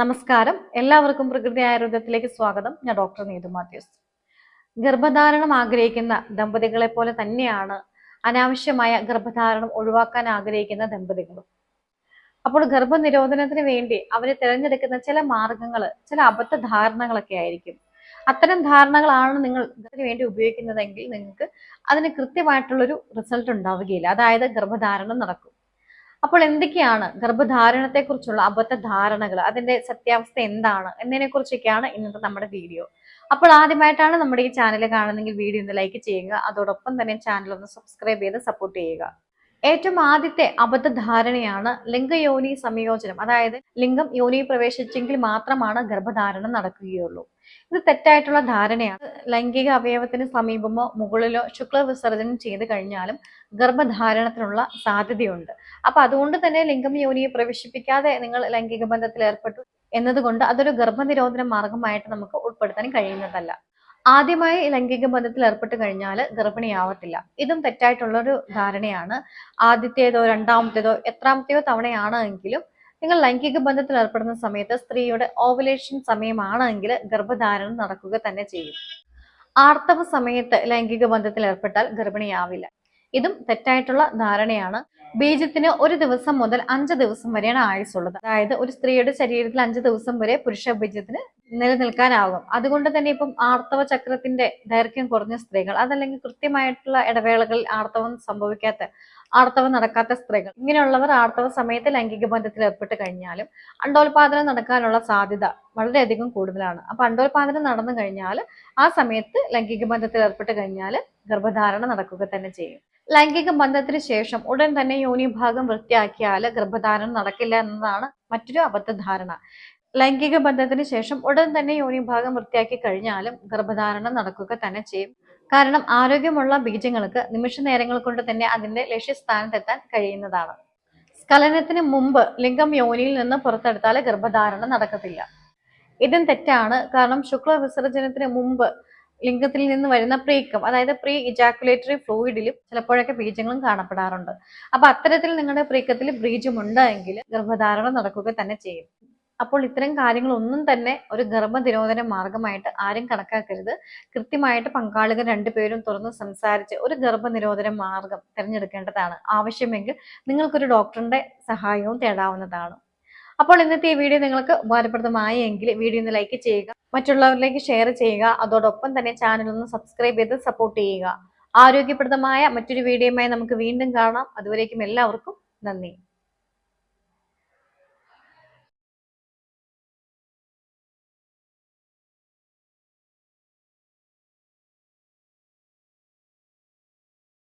നമസ്കാരം. എല്ലാവർക്കും പ്രകൃതി ആയുർവേദത്തിലേക്ക് സ്വാഗതം. ഞാൻ ഡോക്ടർ നീതു മാത്യൂസ്. ഗർഭധാരണം ആഗ്രഹിക്കുന്ന ദമ്പതികളെ പോലെ തന്നെയാണ് അനാവശ്യമായ ഗർഭധാരണം ഒഴിവാക്കാൻ ആഗ്രഹിക്കുന്ന ദമ്പതികളും. അപ്പോൾ ഗർഭനിരോധനത്തിന് വേണ്ടി അവർ തിരഞ്ഞെടുക്കുന്ന ചില മാർഗങ്ങൾ ചില അബദ്ധ ധാരണകളൊക്കെ ആയിരിക്കും. അത്തരം ധാരണകളാണ് നിങ്ങൾ ഇതിനു വേണ്ടി ഉപയോഗിക്കുന്നതെങ്കിൽ നിങ്ങൾക്ക് അതിന് കൃത്യമായിട്ടുള്ളൊരു റിസൾട്ട് ഉണ്ടാവുകയില്ല. അതായത് ഗർഭധാരണം നടക്കും. അപ്പോൾ എന്തൊക്കെയാണ് ഗർഭധാരണത്തെക്കുറിച്ചുള്ള അബദ്ധ ധാരണകൾ അതിന്റെ സത്യാവസ്ഥ എന്താണ് എന്നതിനെ കുറിച്ചൊക്കെയാണ് ഇന്നത്തെ നമ്മുടെ വീഡിയോ. അപ്പോൾ ആദ്യമായിട്ടാണ് നമ്മുടെ ഈ ചാനൽ കാണുന്നെങ്കിൽ വീഡിയോ ഒന്ന് ലൈക്ക് ചെയ്യുക അതോടൊപ്പം തന്നെ ചാനൽ ഒന്ന് സബ്സ്ക്രൈബ് ചെയ്ത് സപ്പോർട്ട് ചെയ്യുക. ഏറ്റവും ആദ്യത്തെ അബദ്ധധാരണയാണ് ലിംഗയോനി സംയോജനം. അതായത് ലിംഗം യോനി പ്രവേശിച്ചെങ്കിൽ മാത്രമാണ് ഗർഭധാരണം നടക്കുകയുള്ളൂ. ഇത് തെറ്റായിട്ടുള്ള ധാരണയാണ്. ലൈംഗിക അവയവത്തിന് സമീപമോ മുകളിലോ ശുക്ല വിസർജനം ചെയ്ത് കഴിഞ്ഞാലും ഗർഭധാരണത്തിനുള്ള സാധ്യതയുണ്ട്. അപ്പൊ അതുകൊണ്ട് തന്നെ ലിംഗം യോനിയെ പ്രവേശിപ്പിക്കാതെ നിങ്ങൾ ലൈംഗിക ബന്ധത്തിൽ ഏർപ്പെട്ടു എന്നതുകൊണ്ട് അതൊരു ഗർഭനിരോധന മാർഗമായിട്ട് നമുക്ക് ഉൾപ്പെടുത്താൻ കഴിയുന്നതല്ല. ആദ്യമായി ലൈംഗിക ബന്ധത്തിൽ ഏർപ്പെട്ട് കഴിഞ്ഞാൽ ഗർഭിണിയാവത്തില്ല. ഇതും തെറ്റായിട്ടുള്ളൊരു ധാരണയാണ്. ആദ്യത്തേതോ രണ്ടാമത്തേതോ എത്രാമത്തെയോ തവണയാണ് എങ്കിലും നിങ്ങൾ ലൈംഗിക ബന്ധത്തിൽ ഏർപ്പെടുന്ന സമയത്ത് സ്ത്രീയുടെ ഓവുലേഷൻ സമയമാണെങ്കിൽ ഗർഭധാരണം നടക്കുക തന്നെ ചെയ്യും. ആർത്തവ സമയത്ത് ലൈംഗിക ബന്ധത്തിൽ ഏർപ്പെട്ടാൽ ഗർഭിണിയാവില്ല. ഇതും തെറ്റായിട്ടുള്ള ധാരണയാണ്. ബീജത്തിന് ഒരു ദിവസം മുതൽ അഞ്ച് ദിവസം വരെയാണ് ആയുസുള്ളത് അതായത് ഒരു സ്ത്രീയുടെ ശരീരത്തിൽ അഞ്ച് ദിവസം വരെ പുരുഷ ബീജത്തിന് നിലനിൽക്കാനാകും. അതുകൊണ്ട് തന്നെ ഇപ്പം ആർത്തവ ചക്രത്തിന്റെ ദൈർഘ്യം കുറഞ്ഞ സ്ത്രീകൾ അതല്ലെങ്കിൽ കൃത്യമായിട്ടുള്ള ഇടവേളകളിൽ ആർത്തവം സംഭവിക്കാത്ത ആർത്തവം നടക്കാത്ത സ്ത്രീകൾ ഇങ്ങനെയുള്ളവർ ആർത്തവ സമയത്ത് ലൈംഗിക ബന്ധത്തിൽ ഏർപ്പെട്ട് കഴിഞ്ഞാലും അണ്ടോൽപാദനം നടക്കാനുള്ള സാധ്യത വളരെയധികം കൂടുതലാണ്. അപ്പൊ അണ്ടോൽപാദനം നടന്നു കഴിഞ്ഞാൽ ആ സമയത്ത് ലൈംഗിക ബന്ധത്തിൽ ഏർപ്പെട്ട് കഴിഞ്ഞാൽ ഗർഭധാരണ നടക്കുക തന്നെ ചെയ്യും. ലൈംഗിക ബന്ധത്തിന് ശേഷം ഉടൻ തന്നെ യോനി ഭാഗം വൃത്തിയാക്കിയാൽ ഗർഭധാരണം നടക്കില്ല എന്നതാണ് മറ്റൊരു അബദ്ധധാരണ. ലൈംഗിക ബന്ധത്തിന് ശേഷം ഉടൻ തന്നെ യോനി ഭാഗം വൃത്തിയാക്കി കഴിഞ്ഞാലും ഗർഭധാരണം നടക്കുക തന്നെ ചെയ്യും. കാരണം ആരോഗ്യമുള്ള ബീജങ്ങൾക്ക് നിമിഷ നേരങ്ങൾ കൊണ്ട് തന്നെ അതിന്റെ ലക്ഷ്യസ്ഥാനത്തെത്താൻ കഴിയുന്നതാണ്. സ്ഖലനത്തിന് മുമ്പ് ലിംഗം യോനിയിൽ നിന്ന് പുറത്തെടുത്താൽ ഗർഭധാരണം നടക്കത്തില്ല. ഇതും തെറ്റാണ്. കാരണം ശുക്ല വിസർജനത്തിന് മുമ്പ് ലിംഗത്തിൽ നിന്ന് വരുന്ന പ്രീക്കം അതായത് പ്രീ ഇജാക്കുലേറ്ററി ഫ്ലൂയിഡിലും ചിലപ്പോഴൊക്കെ ബീജങ്ങളും കാണപ്പെടാറുണ്ട്. അപ്പൊ അത്തരത്തിൽ നിങ്ങളുടെ പ്രീക്കത്തിൽ ബീജമുണ്ട് എങ്കിൽ ഗർഭധാരണം നടക്കുക തന്നെ ചെയ്യും. അപ്പോൾ ഇത്തരം കാര്യങ്ങളൊന്നും തന്നെ ഒരു ഗർഭനിരോധന മാർഗമായിട്ട് ആരും കണക്കാക്കരുത്. കൃത്യമായിട്ട് പങ്കാളികൾ രണ്ടുപേരും തുറന്ന് സംസാരിച്ച് ഒരു ഗർഭനിരോധന മാർഗം തിരഞ്ഞെടുക്കേണ്ടതാണ്. ആവശ്യമെങ്കിൽ നിങ്ങൾക്കൊരു ഡോക്ടറിന്റെ സഹായവും തേടാവുന്നതാണ്. അപ്പോൾ ഇന്നത്തെ ഈ വീഡിയോ നിങ്ങൾക്ക് ഉപകാരപ്രദമായി എങ്കിൽ വീഡിയോ ഒന്ന് ലൈക്ക് ചെയ്യുക മറ്റുള്ളവരിലേക്ക് ഷെയർ ചെയ്യുക അതോടൊപ്പം തന്നെ ചാനൽ ഒന്ന് സബ്സ്ക്രൈബ് ചെയ്ത് സപ്പോർട്ട് ചെയ്യുക. ആരോഗ്യപ്രദമായ മറ്റൊരു വീഡിയോയുമായി നമുക്ക് വീണ്ടും കാണാം. അതുവരേക്കും എല്ലാവർക്കും നന്ദി.